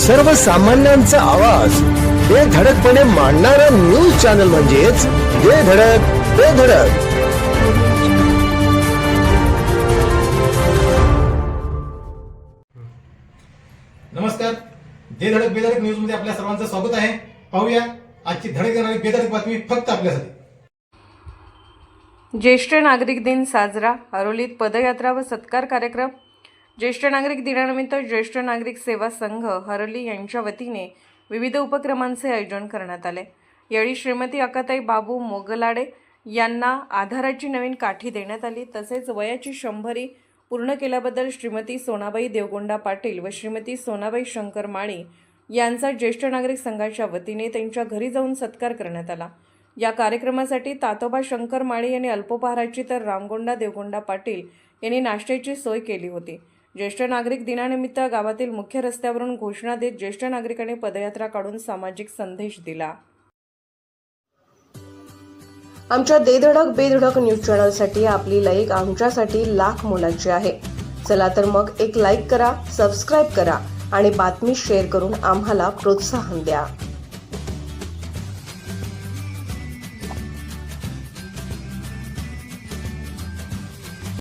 सर्वसामान्यांचा आवाज. हे धडकपणे मांडणारा न्यूज चॅनल म्हणजेच हे धडक ते धडक. नमस्कार. जे धडक बेधडक न्यूजमध्ये आपल्या सर्वांचं स्वागत आहे. पाहूया आजची धडक देणारी बेधडक बातमी फक्त आपल्यासाठी. ज्येष्ठ नागरिक दिन साजरा हरोलीत पदयात्रा व सत्कार कार्यक्रम ज्येष्ठ नागरिक दिनानिमित्त ज्येष्ठ नागरिक सेवा संघ हरली यांच्या वतीने विविध उपक्रमांचे आयोजन करण्यात आले. यावेळी श्रीमती अकाताई बाबू मोगलाडे यांना आधाराची नवीन काठी देण्यात आली. तसेच वयाची शंभरी पूर्ण केल्याबद्दल श्रीमती सोनाबाई देवगोंडा पाटील व श्रीमती सोनाबाई शंकर माळी यांचा ज्येष्ठ नागरिक संघाच्या वतीने त्यांच्या घरी जाऊन सत्कार करण्यात आला. या कार्यक्रमासाठी तातोबा शंकर माळी यांनी अल्पोपहाराची तर रामगोंडा देवगोंडा पाटील यांनी नाश्त्याची सोय केली होती. ज्येष्ठ नागरिक दिनानिमित्त गावातील मुख्य रस्त्यावरून घोषणा देत ज्येष्ठ नागरिकांनी पदयात्रा काढून सामाजिक संदेश दिला. आमच्या देधडक बेधडक न्यूज चॅनलसाठी आपली लाईक आमच्यासाठी लाख मोलाची आहे. चला तर मग एक लाईक करा सबस्क्राईब करा आणि बातमी शेअर करून आम्हाला प्रोत्साहन द्या.